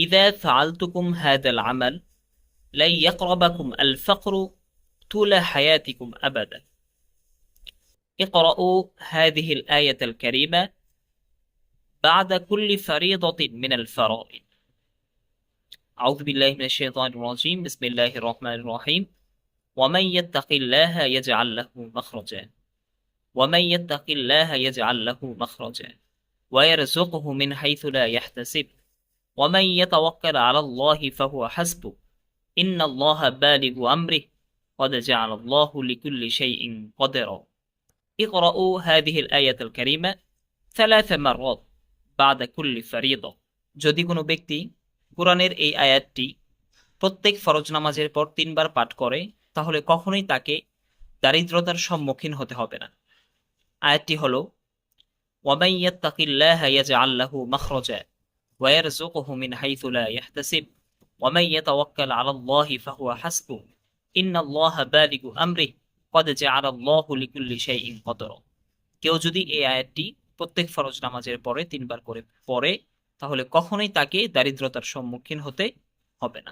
إذا فعلتكم هذا العمل لن يقربكم الفقر طول حياتكم أبدا. اقرأوا هذه الآية الكريمة بعد كل فريضة من الفرائض. أعوذ بالله من الشيطان الرجيم. بسم الله الرحمن الرحيم. ومن يتق الله يجعل له مخرجا. ومن يتق الله يجعل له مخرجا. ويرزقه من حيث لا يحتسب. ومن يتوكل على الله فهو حسبه إن الله بالغ أمره قد جعل الله لكل شيء قدرا اقرأوا هذه الآية الكريمة ثلاث مرات بعد كل فريضة যদি কোনো ব্যক্তি কোরআনের এই আয়াতটি প্রত্যেক ফরজ নামাজের পর তিনবার পাঠ করে তাহলে কখনোই তাকে দারিদ্রতার সম্মুখীন হতে হবে না আয়াতটি হলো ومن يتق الله يجعل له مخرجا ويرزقه من حيث لا يحتسب ومن يتوكل على الله فهو حسبه إن الله بالغ أمره قد جعل الله لكل شيء قدرا কেউ যদি এই আয়াতটি প্রত্যেক ফরজ নামাজের পরে তিনবার করে পড়ে তাহলে কখনোই তাকে দারিদ্রতার সম্মুখীন হতে হবে না